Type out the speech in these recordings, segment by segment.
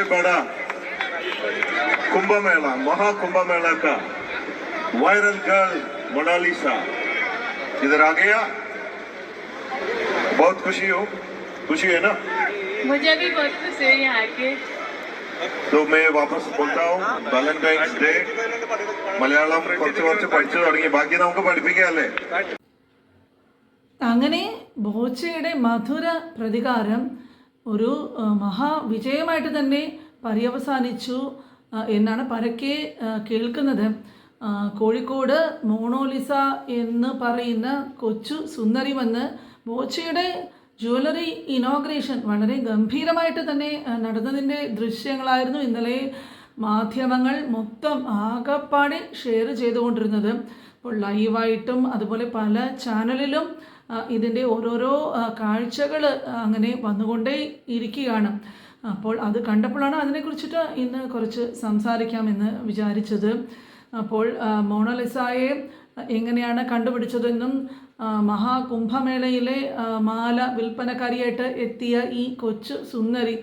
दुनिया का सबसे बड़ा कुंभ मेला महाकुंभ मेला का वायरल गर्ल मोनालिसा इधर आ गया बहुत खुशी हो खुशी है ना मुझे भी बहुत खुशी है यहाँ के तो मैं वापस बोलता हूँ വാലന്റൈൻസ് ഡേ മലയാളം കുറച്ച് കുറച്ച് പഠിച്ചു തുടങ്ങി ബാക്കി നമുക്ക് പഠിപ്പിക്കാല്ലേ അങ്ങനെ ബോച്ചയുടെ മധുര പ്രതികാരം ഒരു മഹാവിജയമായിട്ട് തന്നെ പര്യവസാനിച്ചു എന്നാണ് പരക്കെ കേൾക്കുന്നത്. കോഴിക്കോട് മോണോലിസ എന്ന് പറയുന്ന കൊച്ചു സുന്ദരി വന്ന് ബോച്ചയുടെ ജ്വല്ലറി ഇനോഗ്രേഷൻ വളരെ ഗംഭീരമായിട്ട് തന്നെ നടന്നതിന്റെ ദൃശ്യങ്ങളായിരുന്നു ഇന്നലെ മാധ്യമങ്ങൾ മൊത്തം ആകപ്പാടെ ഷെയർ ചെയ്തുകൊണ്ടിരുന്നത്. ഇപ്പോൾ ലൈവായിട്ടും അതുപോലെ പല ചാനലിലും ഇതിന്റെ ഓരോരോ കാഴ്ചകൾ അങ്ങനെ വന്നുകൊണ്ടേ ഇരിക്കുകയാണ്. അപ്പോൾ അത് കണ്ടപ്പോഴാണ് അതിനെക്കുറിച്ചിട്ട് ഇന്ന് കുറച്ച് സംസാരിക്കാമെന്ന് വിചാരിച്ചത്. അപ്പോൾ മോണലിസയെ എങ്ങനെയാണ് കണ്ടുപിടിച്ചതെന്നും മഹാകുംഭമേളയിലെ മാല വിൽപ്പനക്കാരിയായിട്ട് എത്തിയ ഈ കൊച്ചു സുന്ദരി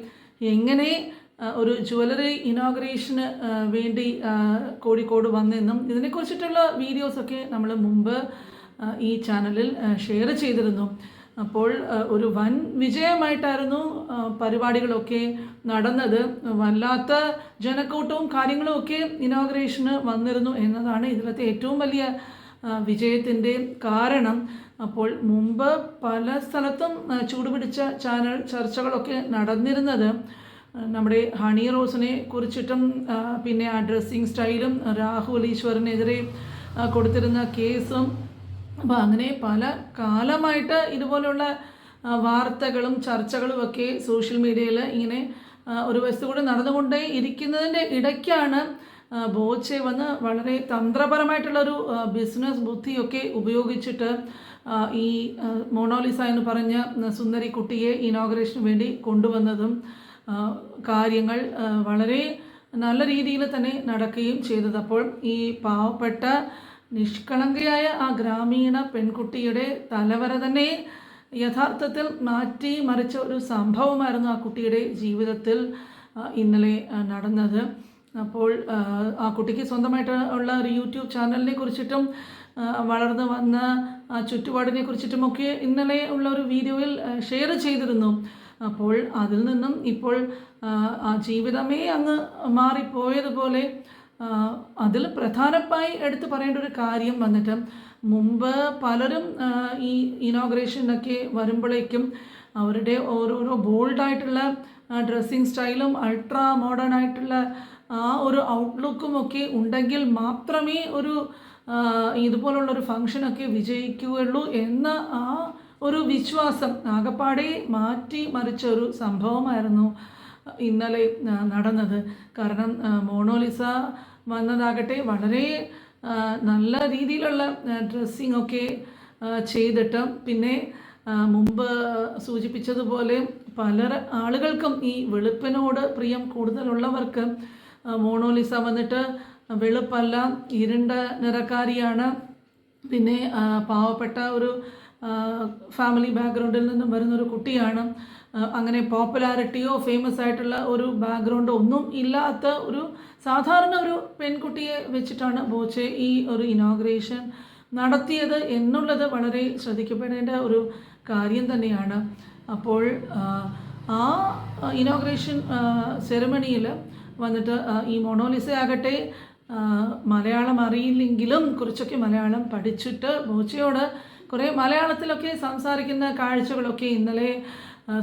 എങ്ങനെ ഒരു ജ്വല്ലറി ഇനോഗ്രേഷന് വേണ്ടി കോഴിക്കോട് വന്നെന്നും ഇതിനെക്കുറിച്ചിട്ടുള്ള വീഡിയോസൊക്കെ നമ്മൾ മുമ്പ് ഈ ചാനലിൽ ഷെയർ ചെയ്തിരുന്നു. അപ്പോൾ ഒരു വൻ വിജയമായിട്ടായിരുന്നു പരിപാടികളൊക്കെ നടന്നത്. വല്ലാത്ത ജനക്കൂട്ടവും കാര്യങ്ങളും ഒക്കെ ഇനോഗ്രേഷന് വന്നിരുന്നു എന്നതാണ് ഇതിലത്തെ ഏറ്റവും വലിയ വിജയത്തിന്റെ കാരണം. അപ്പോൾ മുമ്പ് പല സ്ഥലത്തും ചൂടുപിടിച്ച ചാനൽ ചർച്ചകളൊക്കെ നടന്നിരുന്നത്. നമ്മുടെ ഹണി റോസിനെ കുറിച്ചിട്ടും പിന്നെ ആ ഡ്രസ്സിങ് സ്റ്റൈലും രാഹുൽ ഈശ്വറിനെതിരെ കൊടുത്തിരുന്ന കേസും അപ്പോൾ അങ്ങനെ പല കാലമായിട്ട് ഇതുപോലുള്ള വാർത്തകളും ചർച്ചകളും ഒക്കെ സോഷ്യൽ മീഡിയയിൽ ഇങ്ങനെ ഒരു വശത്തു കൂടെ നടന്നുകൊണ്ടേ ഇരിക്കുന്നതിന്റെ ഇടയ്ക്കാണ് ബോച്ചെ വന്ന് വളരെ തന്ത്രപരമായിട്ടുള്ളൊരു ബിസിനസ് ബുദ്ധിയൊക്കെ ഉപയോഗിച്ചിട്ട് ഈ മോണോലിസ എന്ന് പറഞ്ഞ സുന്ദരി കുട്ടിയെ ഇനോഗ്രേഷന് വേണ്ടി കൊണ്ടുവന്നതും കാര്യങ്ങൾ വളരെ നല്ല രീതിയിൽ തന്നെ നടക്കുകയും ചെയ്തത്. അപ്പോൾ ഈ പാവപ്പെട്ട നിഷ്കളങ്കയായ ആ ഗ്രാമീണ പെൺകുട്ടിയുടെ തലവര തന്നെ യഥാർത്ഥത്തിൽ മാറ്റി മറിച്ച ഒരു സംഭവമായിരുന്നു ആ കുട്ടിയുടെ ജീവിതത്തിൽ ഇന്നലെ നടന്നത്. അപ്പോൾ ആ, കുട്ടിക്ക് സ്വന്തമായിട്ട് ഉള്ള ഒരു യൂട്യൂബ് ചാനലിനെ കുറിച്ചിട്ടും വളർന്നു വന്ന ആ ചുറ്റുപാടിനെ കുറിച്ചിട്ടുമൊക്കെ ഇന്നലെ ഉള്ള ഒരു വീഡിയോയിൽ ഷെയർ ചെയ്തിരുന്നു. അപ്പോൾ അതിൽ നിന്നും ഇപ്പോൾ ആ ജീവിതമേ അങ്ങ് മാറിപ്പോയതുപോലെ അതിൽ പ്രധാനമായി എടുത്തു പറയേണ്ട ഒരു കാര്യം വന്നിട്ട് മുമ്പ് പലരും ഈ ഇനോഗ്രേഷനൊക്കെ വരുമ്പോഴേക്കും അവരുടെ ഓരോരോ ബോൾഡായിട്ടുള്ള ഡ്രസ്സിങ് സ്റ്റൈലും അൾട്രാ മോഡേൺ ആയിട്ടുള്ള ആ ഒരു ഔട്ട്ലുക്കും ഒക്കെ ഉണ്ടെങ്കിൽ മാത്രമേ ഒരു ഇതുപോലുള്ളൊരു ഫങ്ഷനൊക്കെ വിജയിക്കുകയുള്ളൂ എന്ന ആ ഒരു വിശ്വാസം ആകപ്പാടെ മാറ്റി മറിച്ച ഒരു സംഭവമായിരുന്നു. ഇന്നലെ നടന്നത്. കാരണം മോണോലിസ വന്നതാകട്ടെ വളരെ നല്ല രീതിയിലുള്ള ഡ്രസ്സിങ് ഒക്കെ ചെയ്തിട്ട് പിന്നെ മുമ്പ് സൂചിപ്പിച്ചതുപോലെ പല ആളുകൾക്കും ഈ വെളുപ്പിനോട് പ്രിയം കൂടുതലുള്ളവർക്ക് മോണോലിസ വന്നിട്ട് വെളുപ്പല്ല ഇരുണ്ട നിറക്കാരിയാണ്. പിന്നെ പാവപ്പെട്ട ഒരു ഫാമിലി ബാക്ക്ഗ്രൗണ്ടിൽ നിന്നും വരുന്ന ഒരു കുട്ടിയാണ് അങ്ങനെ പോപ്പുലാരിറ്റിയോ ഫേമസ് ആയിട്ടുള്ള ഒരു ബാക്ക്ഗ്രൗണ്ടോ ഒന്നും ഇല്ലാത്ത ഒരു സാധാരണ ഒരു പെൺകുട്ടിയെ വെച്ചിട്ടാണ് ബോച്ചെ ഈ ഒരു ഇനോഗ്രേഷൻ നടത്തിയത് എന്നുള്ളത് വളരെ ശ്രദ്ധിക്കപ്പെടേണ്ട ഒരു കാര്യം തന്നെയാണ്. അപ്പോൾ ആ ഇനോഗ്രേഷൻ സെറമണിയിൽ വന്നിട്ട് ഈ മൊണോലിസ ആകട്ടെ മലയാളം അറിയില്ലെങ്കിലും കുറച്ചൊക്കെ മലയാളം പഠിച്ചിട്ട് ബോച്ചയോട് കുറേ മലയാളത്തിലൊക്കെ സംസാരിക്കുന്ന കാഴ്ചകളൊക്കെ ഇന്നലെ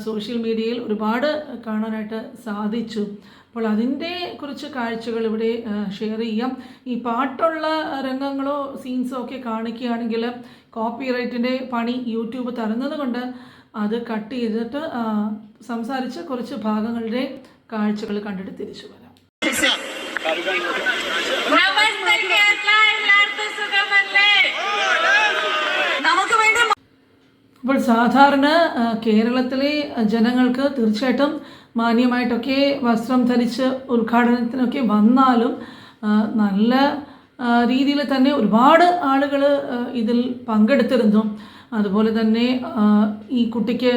സോഷ്യൽ മീഡിയയിൽ ഒരുപാട് കാണാനായിട്ട് സാധിച്ചു. അപ്പോൾ അതിന്റെ കുറച്ച് കാഴ്ചകൾ ഇവിടെ ഷെയർ ചെയ്യാം. ഈ പാട്ടുള്ള രംഗങ്ങളോ സീൻസോ ഒക്കെ കാണിക്കുകയാണെങ്കിൽ കോപ്പി റൈറ്റിന്റെ പണി യൂട്യൂബ് തരുന്നത് കൊണ്ട് അത് കട്ട് ചെയ്തിട്ട് സംസാരിച്ച് കുറച്ച് ഭാഗങ്ങളുടെ കാഴ്ചകൾ കണ്ടിട്ട് തിരിച്ചു വരാം. അപ്പോൾ സാധാരണ കേരളത്തിലെ ജനങ്ങൾക്ക് തീർച്ചയായിട്ടും മാന്യമായിട്ടൊക്കെ വസ്ത്രം ധരിച്ച് ഉദ്ഘാടനത്തിനൊക്കെ വന്നാലും നല്ല രീതിയിൽ തന്നെ ഒരുപാട് ആളുകൾ ഇതിൽ പങ്കെടുത്തിരുന്നു. അതുപോലെ തന്നെ ഈ കുട്ടിക്ക്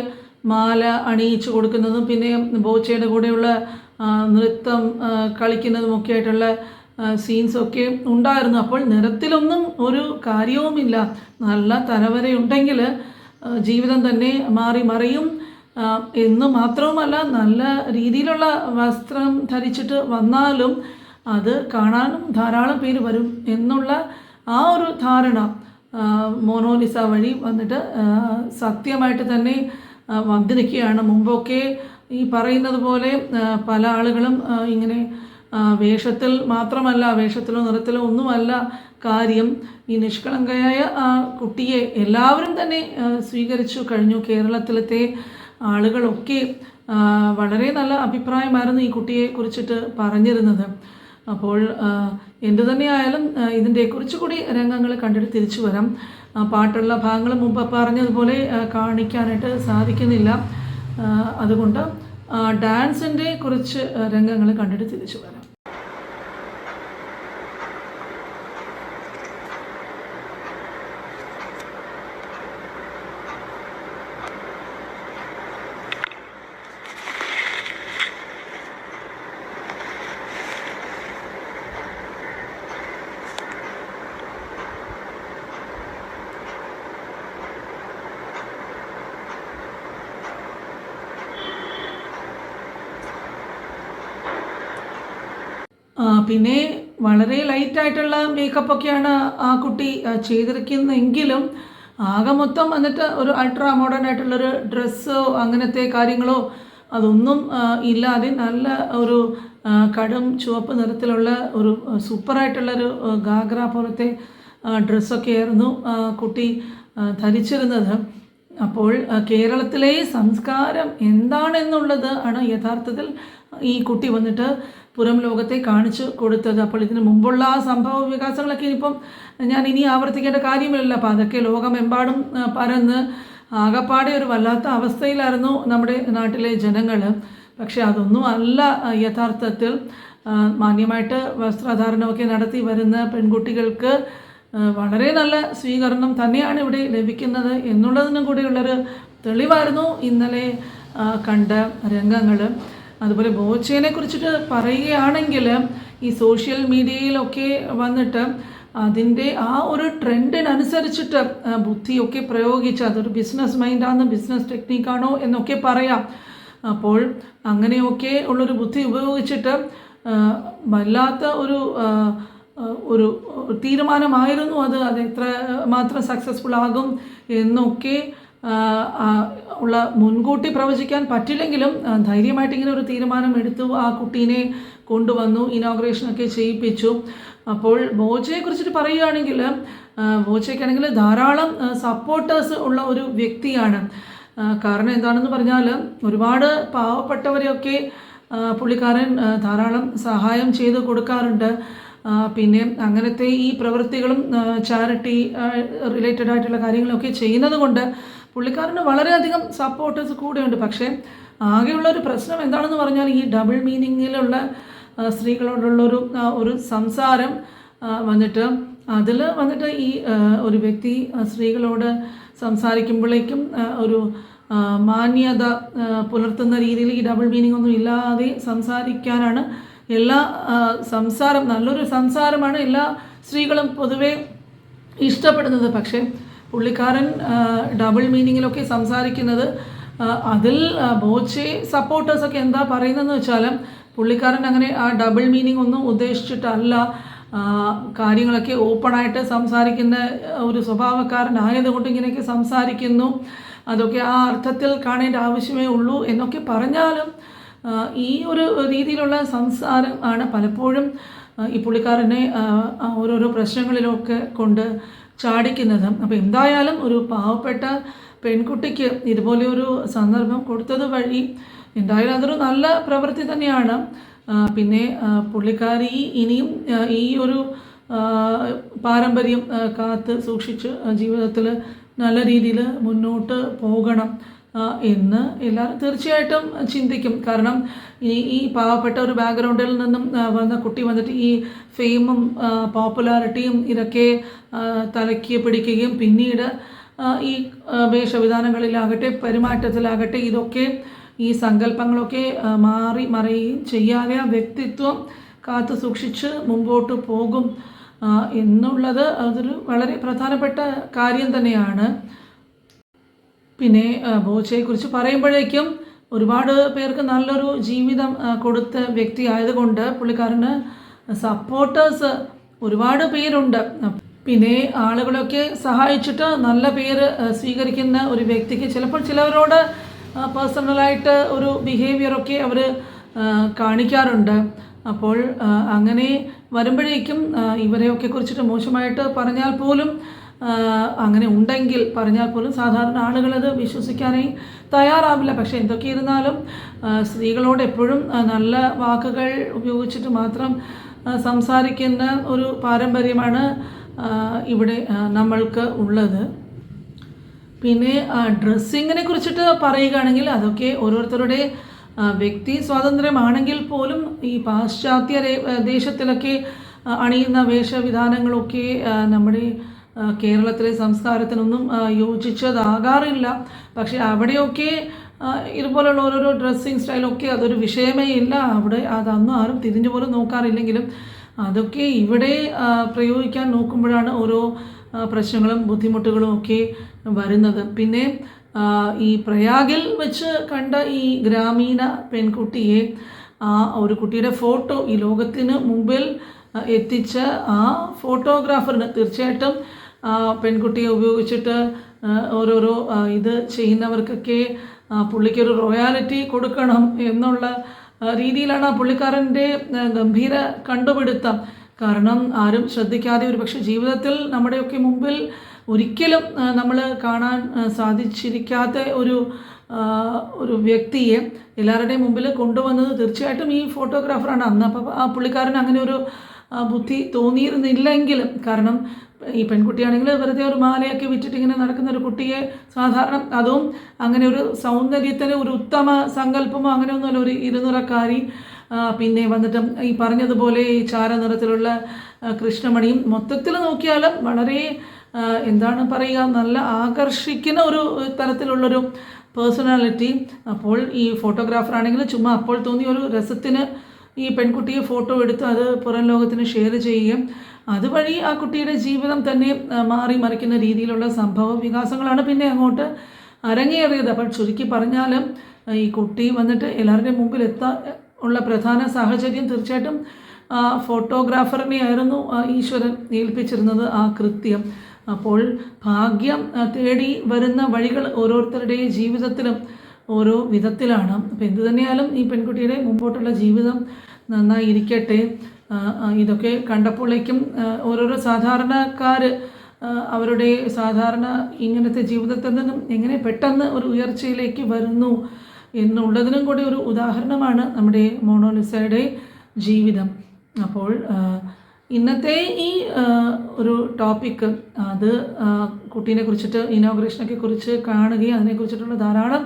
മാല അണിയിച്ചു കൊടുക്കുന്നതും പിന്നെ ബോച്ചയുടെ കൂടെയുള്ള നൃത്തം കളിക്കുന്നതും ഒക്കെ ആയിട്ടുള്ള സീൻസൊക്കെ ഉണ്ടായിരുന്നു. അപ്പോൾ നിറത്തിലൊന്നും ഒരു കാര്യവുമില്ല. നല്ല തലവരയുണ്ടെങ്കിൽ ജീവിതം തന്നെ മാറി മറിയും. എന്ന് മാത്രവുമല്ല നല്ല രീതിയിലുള്ള വസ്ത്രം ധരിച്ചിട്ട് വന്നാലും അത് കാണാനും ധാരാളം പേര് വരും എന്നുള്ള ആ ഒരു ധാരണ മോനോലിസ വഴി വന്നിട്ട് സത്യമായിട്ട് തന്നെ വന്നിരിക്കുകയാണ്. വന്നു മുമ്പൊക്കെ ഈ പറയുന്നത് പോലെ പല ആളുകളും ഇങ്ങനെ വേഷത്തിൽ മാത്രമല്ല വേഷത്തിലോ നിറത്തിലോ ഒന്നുമല്ല കാര്യം ഈ നിഷ്കളങ്കയായ ആ കുട്ടിയെ എല്ലാവരും തന്നെ സ്വീകരിച്ചു കഴിഞ്ഞു. കേരളത്തിലത്തെ ആളുകളൊക്കെ വളരെ നല്ല അഭിപ്രായമായിരുന്നു ഈ കുട്ടിയെ കുറിച്ചിട്ട് പറഞ്ഞിരുന്നത്. അപ്പോൾ എന്തു തന്നെയായാലും ഇതിന്റെ കുറച്ചുകൂടി രംഗങ്ങൾ കണ്ടിട്ട് തിരിച്ചു വരാം. പാട്ടുള്ള ഭാഗങ്ങൾ മുമ്പ് പറഞ്ഞതുപോലെ കാണിക്കാനായിട്ട് സാധിക്കുന്നില്ല. അതുകൊണ്ട് ഡാൻസിന്റെ കുറച്ച് രംഗങ്ങൾ കണ്ടിട്ട് തിരിച്ചു വരാം ആ, പിന്നെ വളരെ ലൈറ്റായിട്ടുള്ള മേക്കപ്പ് ഒക്കെയാണ് ആ കുട്ടി ചെയ്തിരിക്കുന്നതെങ്കിലും ആകെ മൊത്തം വന്നിട്ട് ഒരു അൾട്രാ മോഡേൺ ആയിട്ടുള്ളൊരു ഡ്രസ്സോ അങ്ങനത്തെ കാര്യങ്ങളോ അതൊന്നും ഇല്ലാതെ നല്ല ഒരു കടും ചുവപ്പ് നിറത്തിലുള്ള ഒരു സൂപ്പറായിട്ടുള്ളൊരു ഗാഗ്ര പോലത്തെ ഡ്രസ്സൊക്കെ ആയിരുന്നു കുട്ടി ധരിച്ചിരുന്നത്. അപ്പോൾ കേരളത്തിലെ സംസ്കാരം എന്താണെന്നുള്ളത് ആണ് യഥാർത്ഥത്തിൽ ഈ കുട്ടി വന്നിട്ട് പുറം ലോകത്തെ കാണിച്ചു കൊടുത്തത്. അപ്പോൾ ഇതിന് മുമ്പുള്ള ആ സംഭവ വികാസങ്ങളൊക്കെ ഇനിയിപ്പം ഞാൻ ഇനി ആവർത്തിക്കേണ്ട കാര്യമില്ല അപ്പോൾ അതൊക്കെ ലോകമെമ്പാടും പരന്ന് ആകപ്പാടെ ഒരു വല്ലാത്ത അവസ്ഥയിലായിരുന്നു നമ്മുടെ നാട്ടിലെ ജനങ്ങൾ. പക്ഷേ അതൊന്നും അല്ല യഥാർത്ഥത്തിൽ മാന്യമായിട്ട് വസ്ത്രധാരണമൊക്കെ നടത്തി വരുന്ന പെൺകുട്ടികൾക്ക് വളരെ നല്ല സ്വീകരണം തന്നെയാണ് ഇവിടെ ലഭിക്കുന്നത് എന്നുള്ളതിനും കൂടിയുള്ളൊരു തെളിവായിരുന്നു ഇന്നലെ കണ്ട രംഗങ്ങൾ. അതുപോലെ ബോച്ചേനെ കുറിച്ചിട്ട് പറയുകയാണെങ്കിൽ ഈ സോഷ്യൽ മീഡിയയിലൊക്കെ വന്നിട്ട് അതിന്റെ ആ ഒരു ട്രെൻഡിനനുസരിച്ചിട്ട് ബുദ്ധിയൊക്കെ പ്രയോഗിച്ച് അതൊരു ബിസിനസ് മൈൻഡാണ് ബിസിനസ് ടെക്നിക്കാണോ എന്നൊക്കെ പറയാം. അപ്പോൾ അങ്ങനെയൊക്കെ ഉള്ളൊരു ബുദ്ധി ഉപയോഗിച്ചിട്ട് വല്ലാത്ത ഒരു ഒരു തീരുമാനമായിരുന്നു അത്. അത് എത്ര മാത്രം സക്സസ്ഫുൾ ആകും എന്നൊക്കെ ഉള്ള മുൻകൂട്ടി പ്രവചിക്കാൻ പറ്റില്ലെങ്കിലും ധൈര്യമായിട്ട് ഇങ്ങനെ ഒരു തീരുമാനം എടുത്തു ആ കുട്ടീനെ കൊണ്ടുവന്നു ഇനോഗ്രേഷനൊക്കെ ചെയ്യിപ്പിച്ചു. അപ്പോൾ ബോജയെ കുറിച്ചിട്ട് പറയുകയാണെങ്കിൽ ബോജയ്ക്കാണെങ്കിൽ ധാരാളം സപ്പോർട്ടേഴ്സ് ഉള്ള ഒരു വ്യക്തിയാണ്. കാരണം എന്താണെന്ന് പറഞ്ഞാൽ ഒരുപാട് പാവപ്പെട്ടവരെയൊക്കെ പുള്ളിക്കാരൻ ധാരാളം സഹായം ചെയ്ത് കൊടുക്കാറുണ്ട്. പിന്നെ അങ്ങനത്തെ ഈ പ്രവൃത്തികളും ചാരിറ്റി റിലേറ്റഡ് ആയിട്ടുള്ള കാര്യങ്ങളൊക്കെ ചെയ്യുന്നത് കൊണ്ട് പുള്ളിക്കാരന് വളരെയധികം സപ്പോർട്ടേഴ്സ് കൂടെയുണ്ട്. പക്ഷേ ആകെയുള്ള ഒരു പ്രശ്നം എന്താണെന്ന് പറഞ്ഞാൽ ഈ ഡബിൾ മീനിങ്ങിലുള്ള സ്ത്രീകളോടുള്ളൊരു ഒരു സംസാരം വന്നിട്ട് അതിൽ വന്നിട്ട് ഈ ഒരു വ്യക്തി സ്ത്രീകളോട് സംസാരിക്കുമ്പോഴേക്കും ഒരു മാന്യത പുലർത്തുന്ന രീതിയിൽ ഈ ഡബിൾ മീനിങ് ഒന്നും ഇല്ലാതെ സംസാരിക്കാനാണ് എല്ലാ സംസാരം നല്ലൊരു സംസാരമാണ് എല്ലാ സ്ത്രീകളും പൊതുവേ ഇഷ്ടപ്പെടുന്നത്. പക്ഷേ പുള്ളിക്കാരൻ ഡബിൾ മീനിങ്ങിലൊക്കെ സംസാരിക്കുന്നത് അതിൽ ബോച്ചെ സപ്പോർട്ടേഴ്സൊക്കെ എന്താ പറയുന്നതെന്ന് വെച്ചാൽ പുള്ളിക്കാരൻ അങ്ങനെ ആ ഡബിൾ മീനിങ് ഒന്നും ഉദ്ദേശിച്ചിട്ടല്ല കാര്യങ്ങളൊക്കെ ഓപ്പണായിട്ട് സംസാരിക്കുന്ന ഒരു സ്വഭാവക്കാരനായതുകൊണ്ട് ഇങ്ങനെയൊക്കെ സംസാരിക്കുന്നു. അതൊക്കെ ആ അർത്ഥത്തിൽ കാണേണ്ട ആവശ്യമേ ഉള്ളൂ എന്നൊക്കെ പറഞ്ഞാലും ഈ ഒരു രീതിയിലുള്ള സംസാരം ആണ് പലപ്പോഴും ഈ പുള്ളിക്കാരനെ ഓരോരോ പ്രശ്നങ്ങളിലൊക്കെ കൊണ്ട് ചാടിക്കുന്നത്. അപ്പോൾ എന്തായാലും ഒരു പാവപ്പെട്ട പെൺകുട്ടിക്ക് ഇതുപോലെ ഒരു സന്ദർഭം കൊടുത്തത് വഴി എന്തായാലും അതൊരു നല്ല പ്രവൃത്തി തന്നെയാണ്. പിന്നെ പുള്ളിക്കാരി ഇനിയും ഈ ഒരു പാരമ്പര്യം കാത്ത് സൂക്ഷിച്ച് ജീവിതത്തിൽ നല്ല രീതിയിൽ മുന്നോട്ട് പോകണം. എന്ന് എല്ലാവരും തീർച്ചയായിട്ടും ചിന്തിക്കും. കാരണം ഈ ഈ പാവപ്പെട്ട ഒരു ബാക്ക്ഗ്രൗണ്ടിൽ നിന്നും വന്ന കുട്ടി വന്നിട്ട് ഈ ഫെയിമും പോപ്പുലാരിറ്റിയും ഇതൊക്കെ തലയ്ക്ക് പിടിക്കുകയും പിന്നീട് ഈ വേഷവിധാനങ്ങളിലാകട്ടെ പെരുമാറ്റത്തിലാകട്ടെ ഇതൊക്കെ ഈ സങ്കല്പങ്ങളൊക്കെ മാറി മറിയുകയും ചെയ്യാതെ ആ വ്യക്തിത്വം കാത്തു സൂക്ഷിച്ച് മുമ്പോട്ട് പോകും എന്നുള്ളത് അതൊരു വളരെ പ്രധാനപ്പെട്ട കാര്യം തന്നെയാണ്. പിന്നെ ബോച്ചയെക്കുറിച്ച് പറയുമ്പോഴേക്കും ഒരുപാട് പേർക്ക് നല്ലൊരു ജീവിതം കൊടുത്ത വ്യക്തി ആയതുകൊണ്ട് പുള്ളിക്കാരന് സപ്പോർട്ടേഴ്സ് ഒരുപാട് പേരുണ്ട്. പിന്നെ ആളുകളൊക്കെ സഹായിച്ചിട്ട് നല്ല പേര് സ്വീകരിക്കുന്ന ഒരു വ്യക്തിക്ക് ചിലപ്പോൾ ചിലവരോട് പേഴ്സണലായിട്ട് ഒരു ബിഹേവിയറൊക്കെ അവർ കാണിക്കാറുണ്ട്. അപ്പോൾ അങ്ങനെ വരുമ്പോഴേക്കും ഇവരെയൊക്കെ കുറിച്ചിട്ട് മോശമായിട്ട് പറഞ്ഞാൽ പോലും അങ്ങനെ ഉണ്ടെങ്കിൽ പറഞ്ഞാൽ പോലും സാധാരണ ആളുകളത് വിശ്വസിക്കാനായി തയ്യാറാവില്ല. പക്ഷേ എന്തൊക്കെ ഇരുന്നാലും സ്ത്രീകളോട് എപ്പോഴും നല്ല വാക്കുകൾ ഉപയോഗിച്ചിട്ട് മാത്രം സംസാരിക്കുന്ന ഒരു പാരമ്പര്യമാണ് ഇവിടെ നമ്മൾക്ക് ഉള്ളത്. പിന്നെ ഡ്രസ്സിങ്ങിനെ കുറിച്ചിട്ട് പറയുകയാണെങ്കിൽ അതൊക്കെ ഓരോരുത്തരുടെ വ്യക്തി സ്വാതന്ത്ര്യമാണെങ്കിൽ പോലും ഈ പാശ്ചാത്യ ദേശത്തിലൊക്കെ അണിയുന്ന വേഷവിധാനങ്ങളൊക്കെ നമ്മുടെ കേരളത്തിലെ സംസ്കാരത്തിനൊന്നും യോജിച്ചതാകാറില്ല. പക്ഷേ അവിടെയൊക്കെ ഇതുപോലുള്ള ഓരോരോ ഡ്രസ്സിങ് സ്റ്റൈലൊക്കെ അതൊരു വിഷയമേ ഇല്ല. അവിടെ അതൊന്നും ആരും തിരിഞ്ഞു പോലും നോക്കാറില്ലെങ്കിലും അതൊക്കെ ഇവിടെ പ്രയോഗിക്കാൻ നോക്കുമ്പോഴാണ് ഓരോ പ്രശ്നങ്ങളും ബുദ്ധിമുട്ടുകളും ഒക്കെ വരുന്നത്. പിന്നെ ഈ പ്രയാഗിൽ വെച്ച് കണ്ട ഈ ഗ്രാമീണ പെൺകുട്ടിയെ ആ ഒരു കുട്ടിയുടെ ഫോട്ടോ ഈ ലോകത്തിന് മുമ്പിൽ എത്തിച്ച ആ ഫോട്ടോഗ്രാഫറിന് തീർച്ചയായിട്ടും പെൺകുട്ടിയെ ഉപയോഗിച്ചിട്ട് ഓരോരോ ഇത് ചെയ്യുന്നവർക്കൊക്കെ പുള്ളിക്കൊരു റോയാലിറ്റി കൊടുക്കണം എന്നുള്ള രീതിയിലാണ് ആ പുള്ളിക്കാരന്റെ ഗംഭീര കണ്ടുപിടുത്തം. കാരണം ആരും ശ്രദ്ധിക്കാതെ ഒരു പക്ഷേ ജീവിതത്തിൽ നമ്മുടെയൊക്കെ മുമ്പിൽ ഒരിക്കലും നമ്മൾ കാണാൻ സാധിച്ചിരിക്കാത്ത ഒരു ഒരു വ്യക്തിയെ എല്ലാവരുടെയും മുമ്പിൽ കൊണ്ടുവന്നത് തീർച്ചയായിട്ടും ഈ ഫോട്ടോഗ്രാഫറാണ് അന്ന് അപ്പോൾ ആ പുള്ളിക്കാരൻ അങ്ങനെ ഒരു ബുദ്ധി തോന്നിയിരുന്നില്ലെങ്കിലും കാരണം ഈ പെൺകുട്ടിയാണെങ്കിൽ വെറുതെ ഒരു മാലയൊക്കെ വിറ്റിട്ട് ഇങ്ങനെ നടക്കുന്ന ഒരു കുട്ടിയെ സാധാരണ അതും അങ്ങനെ ഒരു സൗന്ദര്യത്തിന് ഒരു ഉത്തമ സങ്കല്പമോ അങ്ങനെയൊന്നുമല്ല ഒരു ഇരുനിറക്കാരി. ആ, പിന്നെ വന്നിട്ട് ഈ പറഞ്ഞതുപോലെ ഈ ചാര നിറത്തിലുള്ള കൃഷ്ണമണിയും മൊത്തത്തിൽ നോക്കിയാൽ വളരെ എന്താണ് പറയുക നല്ല ആകർഷിക്കുന്ന ഒരു തരത്തിലുള്ളൊരു പേഴ്സണാലിറ്റി. അപ്പോൾ ഈ ഫോട്ടോഗ്രാഫർ ആണെങ്കിൽ ചുമ്മാ അപ്പോൾ തോന്നിയ ഒരു രസത്തിന് ഈ പെൺകുട്ടിയെ ഫോട്ടോ എടുത്ത് അത് പുറം ലോകത്തിന് ഷെയർ ചെയ്യുകയും അതുവഴി ആ കുട്ടിയുടെ ജീവിതം തന്നെ മാറി മറിക്കുന്ന രീതിയിലുള്ള സംഭവ വികാസങ്ങളാണ് പിന്നെ അങ്ങോട്ട് അരങ്ങേറിയത്. അപ്പോൾ ചുരുക്കി പറഞ്ഞാലും ഈ കുട്ടി വന്നിട്ട് എല്ലാവരുടെയും മുമ്പിൽ എത്താൻ ഉള്ള പ്രധാന സാഹചര്യം തീർച്ചയായിട്ടും ആ ഫോട്ടോഗ്രാഫറിനെ ആയിരുന്നു ഈശ്വരൻ ഏൽപ്പിച്ചിരുന്നത് ആ കൃത്യം. അപ്പോൾ ഭാഗ്യം തേടി വരുന്ന വഴികൾ ഓരോരുത്തരുടെയും ജീവിതത്തിലും ഓരോ വിധത്തിലാണ്. അപ്പം എന്തു തന്നെയാലും ഈ പെൺകുട്ടിയുടെ മുമ്പോട്ടുള്ള ജീവിതം നന്നായി ഇരിക്കട്ടെ ആ, ആ, ഇതൊക്കെ കണ്ടപ്പോഴേക്കും ഓരോരോ സാധാരണക്കാർ അവരുടെ സാധാരണ ഇങ്ങനത്തെ ജീവിതത്തിൽ നിന്നും എങ്ങനെ പെട്ടെന്ന് ഒരു ഉയർച്ചയിലേക്ക് വരുന്നു എന്നുള്ളതിനും കൂടി ഒരു ഉദാഹരണമാണ് നമ്മുടെ മോണോലിസയുടെ ജീവിതം. അപ്പോൾ ഇന്നത്തെ ഈ ഒരു ടോപ്പിക്ക് അത് കുട്ടീനെ കുറിച്ചിട്ട് ഇനോഗ്രേഷനൊക്കെ കുറിച്ച് കാണുകയും അതിനെക്കുറിച്ചിട്ടുള്ള ധാരാളം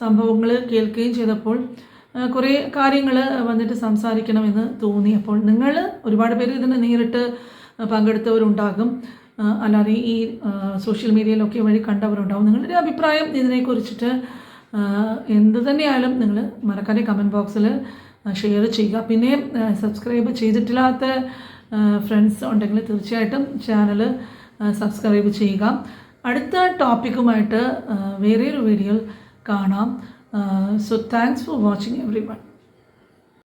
സംഭവങ്ങൾ കേൾക്കുകയും ചെയ്തപ്പോൾ കുറേ കാര്യങ്ങൾ വന്നിട്ട് സംസാരിക്കണമെന്ന് തോന്നി. അപ്പോൾ നിങ്ങൾ ഒരുപാട് പേര് ഇതിന് നേരിട്ട് പങ്കെടുത്തവരുണ്ടാകും. അല്ലാതെ ഈ സോഷ്യൽ മീഡിയയിലൊക്കെ വഴി കണ്ടവരുണ്ടാവും. നിങ്ങളുടെ അഭിപ്രായം ഇതിനെക്കുറിച്ചിട്ട് എന്ത് തന്നെയായാലും നിങ്ങൾ മറക്കാതെ കമന്റ് ബോക്സിൽ ഷെയർ ചെയ്യുക. പിന്നെ സബ്സ്ക്രൈബ് ചെയ്തിട്ടില്ലാത്ത ഫ്രണ്ട്സ് ഉണ്ടെങ്കിൽ തീർച്ചയായിട്ടും ചാനൽ സബ്സ്ക്രൈബ് ചെയ്യുക. അടുത്ത ടോപ്പിക്കുമായിട്ട് വേറെ ഒരു വീഡിയോ കാണാം. Uh, so thanks for watching everyone.